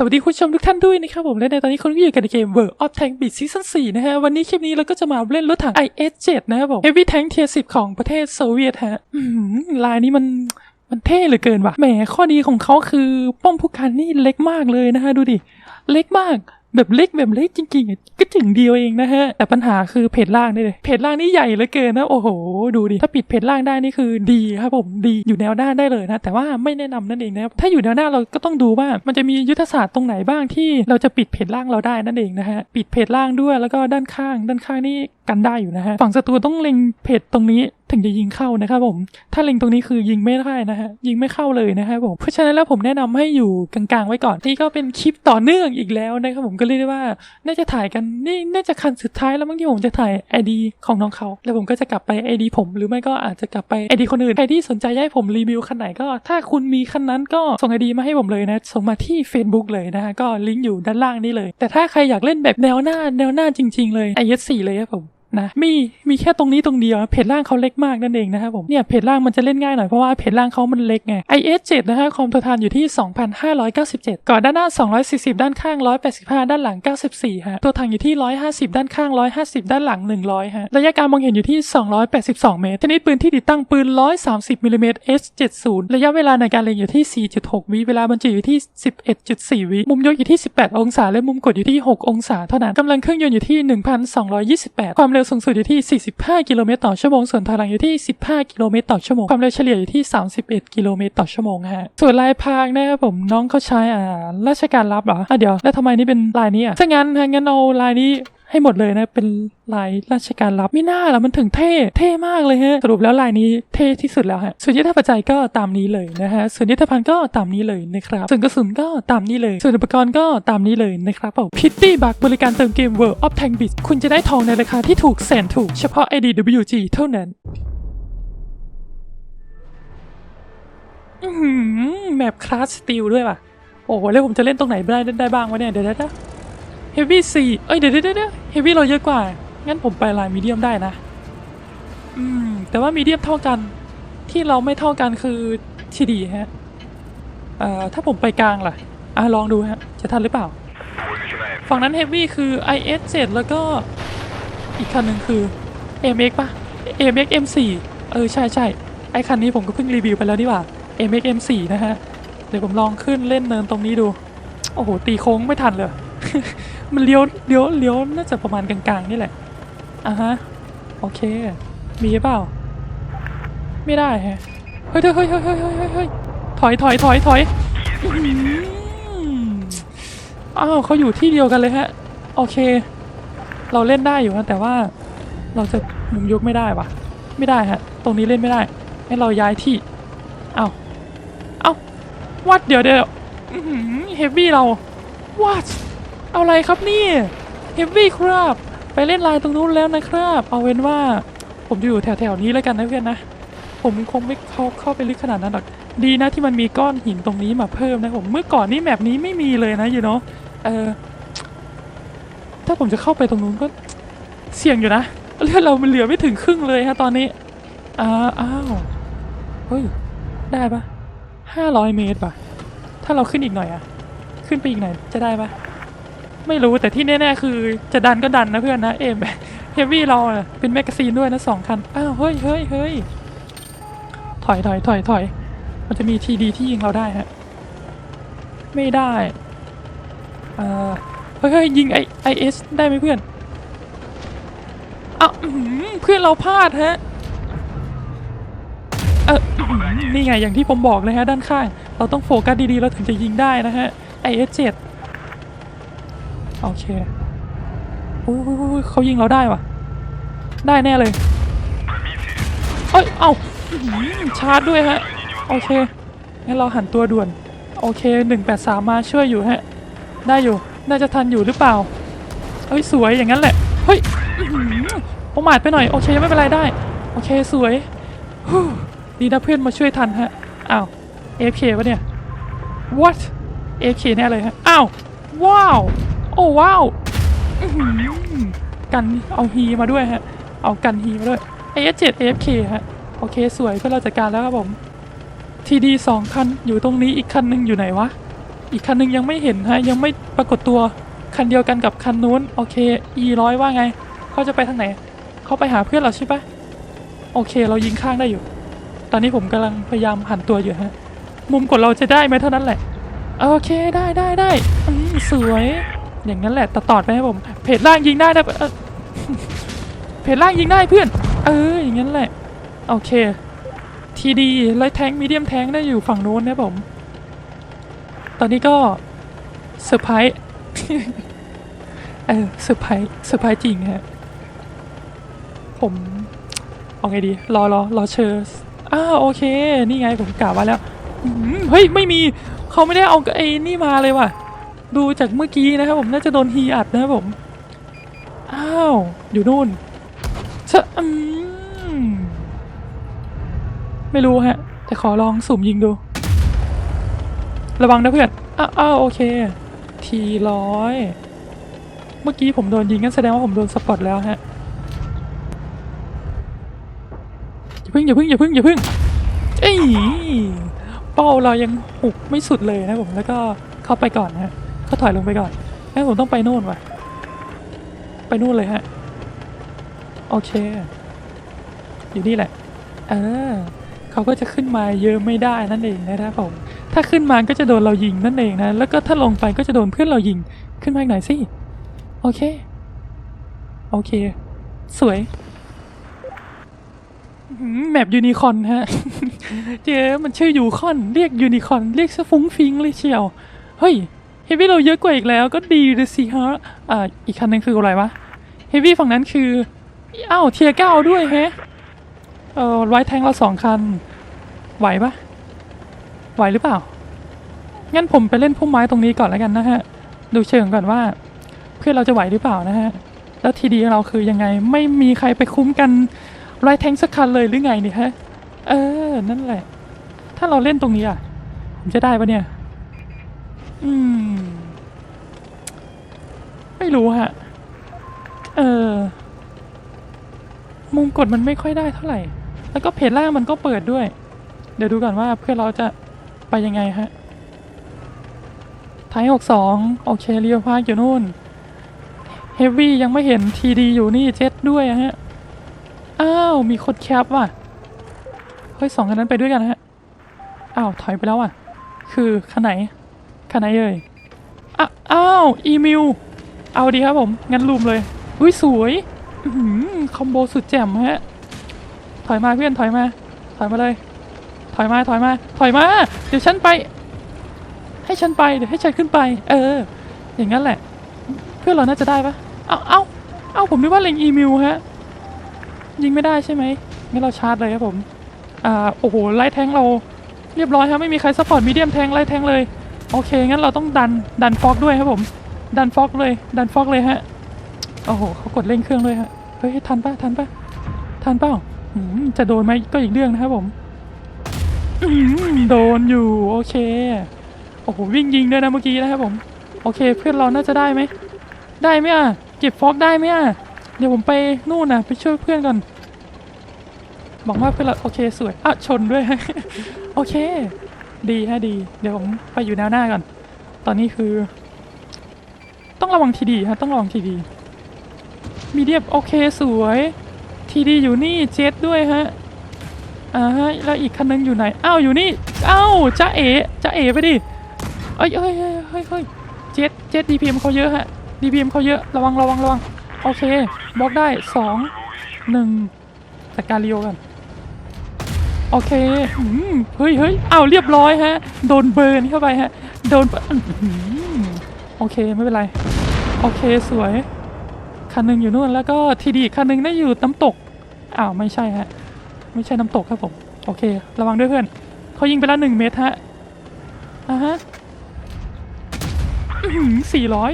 สวัสดีคุณผู้ชมทุกท่านด้วยนะครับผม และในตอนนี้คุณก็อยู่กันในเกม World of Tank Beat Season 4 นะฮะ วันนี้คลิปนี้เราก็จะมาเล่นรถถัง IS-7 นะครับผม Heavy Tank Tier 10 ของประเทศโซเวียตฮะอืมลายนี้มันมันเท่เหลือเกินว่ะแหมข้อดีของเขาคือป้อมผู้กันนี่เล็กมากเลยนะฮะ ดูดิ เล็กมาก แบบเล็กแบบเล็กจริงๆก็ถึงเดียวเองนะฮะ แต่ปัญหาคือเพจล่างนี่เลยเพจล่างนี่ใหญ่เหลือเกินนะโอ้โห ดูดิ ถ้าปิดเพจล่างได้นี่คือดีครับผมดีอยู่แนวหน้าได้เลยนะ แต่ว่าไม่แนะนำนั่นเองนะครับถ้าอยู่แนวหน้าเราก็ต้องดูว่ามันจะมียุทธศาสตร์ตรงไหนบ้างที่เราจะปิดเพจล่างเราได้นั่นเองนะฮะปิดเพจล่างด้วยแล้วก็ด้านข้าง ด้านข้างนี่กันได้อยู่นะฮะฝั่งศัตรูต้องเล็งเพจตรงนี้ถึงจะยิงเข้านะครับผม ถ้าเล็งตรงนี้คือยิงไม่ได้นะฮะ ยิงไม่เข้าเลยนะครับผม เพราะฉะนั้นแล้วผมแนะนำให้อยู่กลางๆไว้ก่อน นี่ก็เป็นคลิปต่อเนื่องอีกแล้วนะครับผมก็เรียกได้ว่า น่าจะถ่ายกัน นี่น่าจะคันสุดท้ายแล้วมั้งที่ผมจะถ่ายไอดีของน้องเขา แล้วผมก็จะกลับไปไอดีผม หรือไม่ก็อาจจะกลับไปไอดีคนอื่น ใครที่สนใจให้ผมรีวิวคันไหนก็ ถ้าคุณมีคันนั้นก็ส่งไอดีมาให้ผมเลยนะ ส่งมาที่ Facebook เลยนะฮะ ก็ลิงก์อยู่ด้านล่างนี่เลย แต่ถ้าใครอยากเล่นแบบแนวหน้าแนวหน้าจริง ๆ เลยไอเอสสี่เลยครับผม นะมีมีแค่ตรงนี้ตรงเดียวเพจล่างเขาเล็กมากนั่นเองนะครับผมเนี่ยเพจล่างมันจะเล่นง่ายหน่อยเพราะว่าเพจล่างเขามันเล็กไง IS7 นะฮะคอมททานอยู่ที่ 2,597 ก่อนด้านหน้า 240 ด้านข้าง 185 ด้านหลัง 94ฮะตัวถังอยู่ที่ 150 ด้านข้าง 150 ด้านหลัง 100ฮะระยะการมองเห็นอยู่ที่ 282 เมตรชนิดปืนที่ติดตั้งปืน 130มิลลิเมตร S70 ระยะเวลาในการเล็งอยู่ที่ 4.6 วิเวลาบรรจุอยู่ที่ 11.4 วิมุมยกอยู่ที่ 18 องศาและมุมกดอยู่ที่ 6 องศาเท่านั้นกำลังเครื่องยนต์อยู่ที่ 1,228 ความเร็วสูงสุดอยู่ที่ 45 กิโลเมตรต่อชั่วโมง ส่วนถอยหลังอยู่ที่ 15 กิโลเมตรต่อชั่วโมง ความเร็วเฉลี่ยอยู่ที่ 31 กิโลเมตรต่อชั่วโมงฮะ ส่วนลายพรางนะครับผมน้องเขาใช้อ่าราชการรับเหรออะเดี๋ยวแล้วทำไมนี่เป็นลายนี้อะถ้างั้นงั้นเอาลายนี้ ให้หมดเลยนะ เป็นลายราชการรับไม่น่าและมันถึงเท่ เท่มากเลยฮะ สรุปแล้วลายนี้เท่ที่สุดแล้วฮะ ส่วนยุทธปัจจัยก็ตามนี้เลยนะฮะ ส่วนยุทธภัณฑ์ก็ตามนี้เลยนะครับ ส่วนกระสุนก็ตามนี้เลย ส่วนอุปกรณ์ก็ตามนี้เลยนะครับผมพิตตี้บักบริการเติมเกม World of Tank Bits คุณจะได้ทองในราคาที่ถูกแสนถูกเฉพาะ IDWG เท่านั้นอือหือแมปคลาสสตีลด้วยว่ะ โอ้โห แล้วผมจะเล่นตรงไหนได้ได้บ้างวะเนี่ย เดี๋ยวเดี๋ยว ฮฟวี่สี่เอ้ยเดี๋ยวเดี๋ยวเดี๋ยวเฮฟวี่เราเยอะกว่า งั้นผมไปลายมีเดียมได้นะ อืม แต่ว่ามีเดียมเท่ากัน ที่เราไม่เท่ากันคือทีดีฮะ เอ่อ ถ้าผมไปกลางล่ะ อะลองดูฮะ จะทันหรือเปล่า ฝั่งนั้นเฮฟวี่คือ IS7 แล้วก็ อีกคันหนึ่งคือ MX ป่ะ MX M4 เออ ใช่ใช่ไอคันนี้ผมก็เพิ่งรีวิวไปแล้วนี่หว่า MX M4 นะฮะ เดี๋ยวผมลองขึ้นเล่นเนินตรงนี้ดู โอ้โห ตีโค้งไม่ทันเลย มันเลี้ยวเลี้ยวเลี้ยวน่าจะประมาณกลางๆนี่แหละอะฮะโอเค มีเปล่า ไม่ได้ฮะเฮ้ยเฮ้ยเฮ้ยเฮ้ยเฮ้ยเฮ้ยถอยถอยถอยถอยอ้าวเขาอยู่ที่เดียวกันเลยฮะ โอเค เราเล่นได้อยู่นะแต่ว่าเราจะมุมยกไม่ได้ปะไม่ได้ฮะ ตรงนี้เล่นไม่ได้ให้เราย้ายที่ เอาเอาวัดเดี๋ยวเดี๋ยวเฮฟวี่เราวัด เอาอะไรครับนี่เฮฟวี่ครับ ไปเล่นลายตรงนู้นแล้วนะครับ เอาเว้นว่า ผมจะอยู่แถวๆนี้แล้วกันนะเพื่อนนะ ผมคงไม่เข้าเข้าไปลึกขนาดนั้นหรอก ดีนะที่มันมีก้อนหินตรงนี้มาเพิ่มนะผม เมื่อก่อนนี่แมปนี้ไม่มีเลยนะอยู่เนาะเออ ถ้าผมจะเข้าไปตรงนู้นก็เสี่ยงอยู่นะ เลือดเรามันเหลือไม่ถึงครึ่งเลยฮะตอนนี้ อ้าวอ้าว เฮ้ย ได้ปะห้าร้อยเมตรปะถ้าเราขึ้นอีกหน่อยอะขึ้นไปอีกหน่อยจะได้ปะ ไม่รู้แต่ที่แน่ๆคือจะดันก็ดันนะเพื่อนนะเอ็มเฮฟวี่เราอเป็นแมกกาซีนด้วยนะสองคัน อ้าว เฮ้ยเฮ้ยเฮ้ยถอยถอยถอยถอยมันจะมีทีดีที่ยิงเราได้ฮะ ไม่ได้เอ่อเฮ้ยเฮ้ยยิงไอไอเอสได้ไหมเพื่อนอ้าวเพื่อนเราพลาดฮะเออนี่ไงอย่างที่ผมบอกเลยฮะด้านข้าง เราต้องโฟกัสดีๆ เราถึงจะยิงได้นะฮะ IS7 โอเจ็ด คอุ้ยอุ้ยอุ้ยเขายิงเราได้ว่ะได้แน่เลยเอ้ยเอ้าอื้อหือชาร์จด้วยฮะ โอเค งั้นเราหันตัวด่วน โอเค 183 มาช่วยอยู่ฮะ ได้อยู่ น่าจะทันอยู่หรือเปล่า เอ้ย สวยอย่างนั้นแหละ เฮ้ยประมาทไปหน่อย โอเค ไม่เป็นไรได้ โอเค สวย ดีนะเพื่อนมาช่วยทันฮะ อ้าว AFK ปะเนี่ย what AFK แน่เลยฮะ อ้าว ว้าว อ้ว้าวกันเอาฮีมาด้วยฮะ เอากันฮีมาด้วย AS7 AFK ฮะ โอเคสวยเพื่อเราจัดการแล้วครับผมทีดีสองคันอยู่ตรงนี้อีกคันหนึ่งอยู่ไหนวะ อีกคันหนึงยังไม่เห็นฮะ ยังไม่ปรากฏตัวคันเดียวกันกับคันนู้น โอเค e ร้อยว่าไง เขาจะไปทางไหน เขาไปหาเพื่อนเราใช่ปะโอเค เรายิงข้างได้อยู่ ตอนนี้ผมกำลังพยายามหันตัวอยู่ฮะ มุมกดเราจะได้ไหมเท่านั้นแหละ โอเคได้ได้ได้สวย อย่างนั้นแหละตัดตอดไปให้ผม เพจล่างยิงได้นะเอ่อเพจล่างยิงได้เพื่อน เอออย่างนั้นแหละ โอเค ทีดีไลท์แทงมีเดียมแทงได้อยู่ฝั่งโน้นนะผม ตอนนี้ก็เซอร์ไพรส์เออเซอร์ไพรส์เซอร์ไพรส์จริงฮะ ผมเอาไงดี รอรอรอเชิญอ้าโอเค นี่ไงผมกล่าวไว้แล้วเฮ้ย ไม่มี เขาไม่ได้เอาไอ้นี่มาเลยว่ะ ดูจากเมื่อกี้นะครับผมน่าจะโดนฮีอัดนะครับผม อ้าว อยู่นู่นชะอืมไม่รู้ฮะ แต่ขอลองสุ่มยิงดู ระวังนะเพื่อนอ้าวอ้าวโอเค ทีร้อย เมื่อกี้ผมโดนยิงงั้นแสดงว่าผมโดนสปอตแล้วฮะ อย่าพึ่งอย่าพึ่งอย่าพึ่งอย่าพึ่งเอ้ยเป้าเรายังหุกไม่สุดเลยนะผมแล้วก็เข้าไปก่อนนะฮะ ก็ถอยลงไปก่อนงั้นผมต้องไปนู่นว่ะ ไปนู่นเลยฮะ โอเค อยู่นี่แหละ เออ เขาก็จะขึ้นมาเยอะไม่ได้นั่นเองนะครับผม ถ้าขึ้นมาก็จะโดนเรายิงนั่นเองนะ แล้วก็ถ้าลงไปก็จะโดนเพื่อนเรายิง ขึ้นมาอีกหน่อยสิ โอเค โอเค สวยแมปยูนิคอนฮะ เจ๊มันชื่อยูคอน เรียกยูนิคอน เรียกซะฟุ้งฟิงเลยเชียว เฮ้ย เฮฟวี่เราเยอะกว่าอีกแล้วก็ดีเลยสิฮะอ่าอีกคันหนึงคืออะไรวะเฮฟวี่ฝั่งนั้นคืออ้าวเทียเก้าด้วยแฮะเออไว้แทงเราสองคัน ไหวปะไหวหรือเปล่า งั้นผมไปเล่นพุ่มไม้ตรงนี้ก่อนแล้วกันนะฮะ ดูเชิงก่อนว่า เพื่อนเราจะไหวหรือเปล่านะฮะ แล้วทีดีเราคือยังไงไม่มีใครไปคุ้มกันไรแทงสักคันเลยหรือไงเนี่ยฮะ เออ นั่นแหละ ถ้าเราเล่นตรงนี้อะผมจะได้ปะเนี่ย อืม ไม่รู้ฮะ เออ มุมกดมันไม่ค่อยได้เท่าไหร่ แล้วก็เพจล่างมันก็เปิดด้วย เดี๋ยวดูก่อนว่าเพื่อนเราจะไปยังไงฮะ ไทยหกสองโอเคเรียวพาร์คอยู่นู่น เฮฟวี่ยังไม่เห็นทีดีอยู่นี่เจ็ดด้วยฮะ อ้าว มีคนแคปว่ะ เฮ้ยสองคันนั้นไปด้วยกันฮะ อ้าว ถอยไปแล้วอะ คือคันไหนคันไหนเอ่ยอ้าว อีมิว เอาดีครับผม งั้นลุมเลย อุ้ยสวยอคอมโบสุดแจ่มฮะ ถอยมาเพื่อนถอยมา ถอยมาเลย ถอยมาถอยมา ถอยมา เดี๋ยวฉันไป ให้ฉันไปเดี๋ยวให้ฉันขึ้นไป เออ อย่างนั้นแหละ เพื่อนเราน่าจะได้ปะเอาเอาเอาผมนึกว่าเล็งอีมิวฮะ ยิงไม่ได้ใช่ไหมงั้นเราชาร์จเลยครับผม อ่า โอ้โห ไล่แทงเรา เรียบร้อยครับไม่มีใครซัพพอร์ตมีเดียมแทงไล่แทงเลย โอเค งั้นเราต้องดัน ดันฟอกด้วยครับผม ดันฟอกเลยดันฟอกเลยฮะโอ้โหเขากดเร่งเครื่องด้วยฮะเฮ้ยทันปะทันปะทันเปล่าจะโดนไหมก็อีกเรื่องนะครับผมโดนอยู่โอเคโอ้โหวิ่งยิงด้วยนะเมื่อกี้นะครับผมโอเคเพื่อนเราน่าจะได้ไหมได้ไหมอะเก็บฟอกได้ไหมอะเดี๋ยวผมไปนู่นนะไปช่วยเพื่อนก่อนบอกว่าเพื่อนเราโอเคสวยอะชนด้วยโอเค ดีฮะดี เดี๋ยวผมไปอยู่แนวหน้าก่อน ตอนนี้คือ ต้องระวังทีดีฮะต้องระวังทีดีมีเดียบโอเคสวยทีดีอยู่นี่เจ็ดด้วยฮะอ่าฮะแล้วอีกคันนึงอยู่ไหนอ้าวอยู่นี่อ้าวจ้าเอ๋จ้าเอ๋ไปดิเอ้ยเอ้ยเอ้ยเฮ้ยเฮ้ยเจ็ดเจ็ดดีพีเอ็มเขาเยอะฮะดีพีเอ็มเขาเยอะระวังระวังระวังโอเคบล็อกได้สองหนึ่งจัดการเรียวกันโอเคเฮ้ยเฮ้ยอ้าวเรียบร้อยฮะ โดนเบิร์นเข้าไปฮะ โดน โอเค ไม่เป็นไร โอเคสวย คันหนึ่งอยู่นู่นแล้วก็ทีดีคันหนึ่งน่าอยู่น้ำตก อ้าวไม่ใช่ฮะ ไม่ใช่น้ำตกครับผม โอเค ระวังด้วยเพื่อน เขายิงไปแล้วหนึ่งเมตรฮะอ่าฮะสี่ร้อย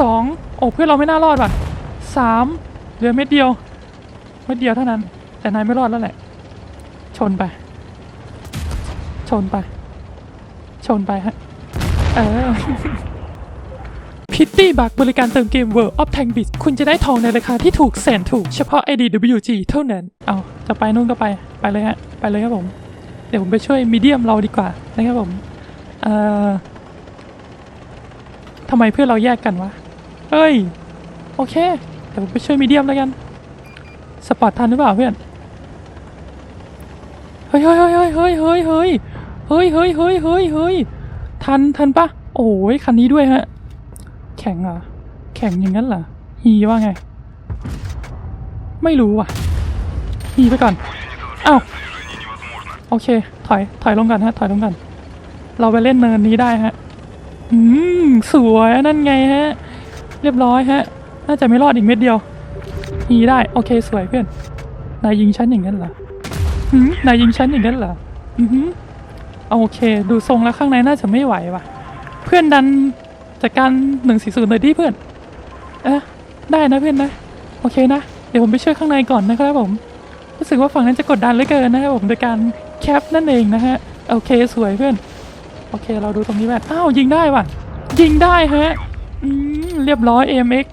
สองโอ้เพื่อนเราไม่น่ารอดว่ะสามเหลือเม็ดเดียว เม็ดเดียวเท่านั้น แต่นายไม่รอดแล้วแหละ ชนไป ชนไป ชนไปฮะ เออ พิตตี้บักบริการเติมเกม World of Tank Bits คุณจะได้ทองในราคาที่ถูกแสนถูก เฉพาะ IDWG เท่านั้น เอาจะไปนู่นก็ไป ไปเลยฮะ ไปเลยครับผม เดี๋ยวผมไปช่วยมีเดียมเราดีกว่านะครับผม เอ่อทำไมเพื่อนเราแยกกันวะเฮ้ย โอเค เดี๋ยวผมไปช่วยมีเดียมแล้วกัน สปอร์ตทันหรือเปล่าเพื่อน เฮ้ยเฮ้ยเฮ้ยเฮ้ยเฮ้ยเฮ้ยเฮ้ยเฮ้ยเฮ้ยเฮ้ยเฮ้ยทันทันปะโอ้ยคันนี้ด้วยฮะ แข็งเหรอ แข็งอย่างนั้นเหรอ ฮีว่าไง ไม่รู้ว่ะ ฮีไปก่อน อ้าว โอเค ถอย ถอยลงกันฮะ ถอยลงกัน เราไปเล่นเนินนี้ได้ฮะ อืม สวยนั่นไงฮะ เรียบร้อยฮะ น่าจะไม่รอดอีกเม็ดเดียว ฮีได้ โอเค สวยเพื่อน นายยิงฉันอย่างนั้นเหรอนายยิงฉันอย่างนั้นเหรอ อือโอเค ดูทรงแล้วข้างในน่าจะไม่ไหวว่ะ เพื่อนดัน จากการหนึ่งสี่ศูนย์เลยดิเพื่อนเอ๊ะได้นะเพื่อนนะ โอเคนะ เดี๋ยวผมไปช่วยข้างในก่อนนะครับผม รู้สึกว่าฝั่งนั้นจะกดดันเหลือเกินนะครับผมโดยการแคปนั่นเองนะฮะ โอเคสวยเพื่อน โอเคเราดูตรงนี้แบบอ้าวยิงได้ว่ะ ยิงได้ฮะอืมเรียบร้อย AMX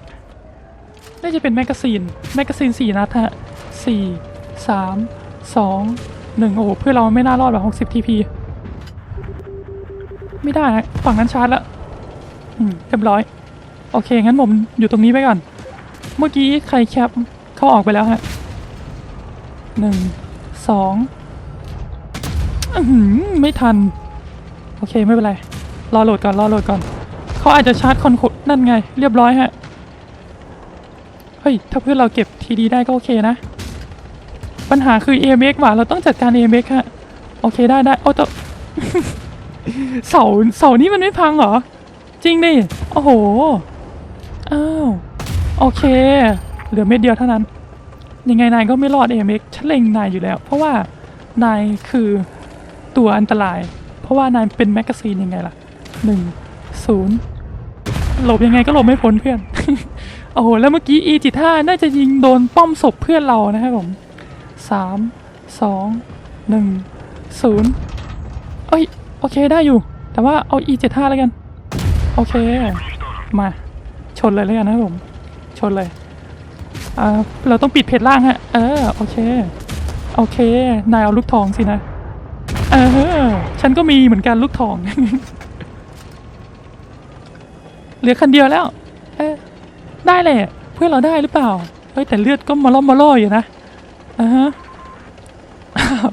น่าจะเป็นแมกกาซีน แมกกาซีนสี่นัดฮะสี่สามสองหนึ่งโอ้โหเพื่อเราไม่น่ารอดแบบหกสิบทีพีไม่ได้ฮะฝั่งนั้นชาร์จแล้ว เรียบร้อย โอเค งั้นผมอยู่ตรงนี้ไปก่อน เมื่อกี้ใครแคปเข้าออกไปแล้วฮะหนึ่งสองอไม่ทัน โอเคไม่เป็นไร รอโหลดก่อน รอโหลดก่อน เขาอาจจะชาร์จคอนโคดนั่นไง เรียบร้อยฮะ เฮ้ย ถ้าเพื่อนเราเก็บทีดีได้ก็โอเคนะ ปัญหาคือ AMX ว่ะ เราต้องจัดการ AMX ฮะ โอเคได้ได้โอ้แต่เสาเสานี้มันไม่พังเหรอ จริงดิ โอ้โห อ้าว โอเค เหลือเม็ดเดียวเท่านั้น ยังไงนายก็ไม่รอด AMX ฉันเล็งนายอยู่แล้ว เพราะว่านายคือตัวอันตราย เพราะว่านายเป็นแมกกาซีนยังไงล่ะหนึ่งศูนย์หลบยังไงก็หลบไม่พ้นเพื่อน โอ้โห แล้วเมื่อกี้ E จิท่าน่าจะยิงโดนป้อมศพเพื่อนเรานะครับผมสามสองหนึ่งศูนย์เอ้ย โอเคได้อยู่ แต่ว่าเอา E เจ็ดห้าแล้วกัน โอเค มาชนเลยแล้วกันนะผม ชนเลยอ่าเราต้องปิดเพจล่างฮะ เออ โอเค โอเค นายเอาลูกทองสินะ เออ ฉันก็มีเหมือนกันลูกทอง เหลือคันเดียวแล้ว เออ ได้แหละเพื่อนเราได้หรือเปล่า เฮ้ยแต่เลือดก็มาล่อมมาล่ออยู่นะอ่าฮะอ้าว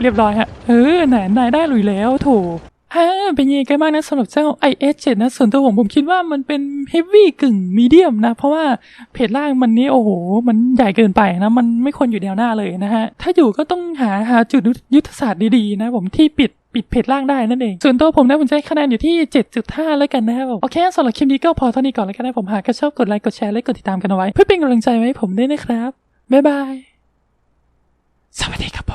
เรียบร้อยฮะ เออไหนนายได้หลุยแล้วโถ อ่าเป็นยังไงกันบ้างนะสำหรับเจ้า IS7 นะ ส่วนตัวผมผมคิดว่ามันเป็น Heavy กึ่งมีเดียมนะ เพราะว่าเพจล่างมันนี่โอ้โห มันใหญ่เกินไปนะ มันไม่ควรอยู่แนวหน้าเลยนะฮะ ถ้าอยู่ก็ต้องหาหาจุดยุทธศาสตร์ดีๆนะผมที่ปิดปิดเพจล่างได้นั่นเอง ส่วนตัวผมนะผมจะให้คะแนนอยู่ที่ 7.5 แล้วกันนะครับโอเคสำหรับคลิปนี้ก็พอเท่านี้ก่อนแล้วกันนะผมหากชอบกดไลค์กดแชร์และกดติดตามกันเอาไว้ เพื่อเป็นกำลังใจให้ผมด้วยนะครับบ๊ายบายสวัสดีครับผม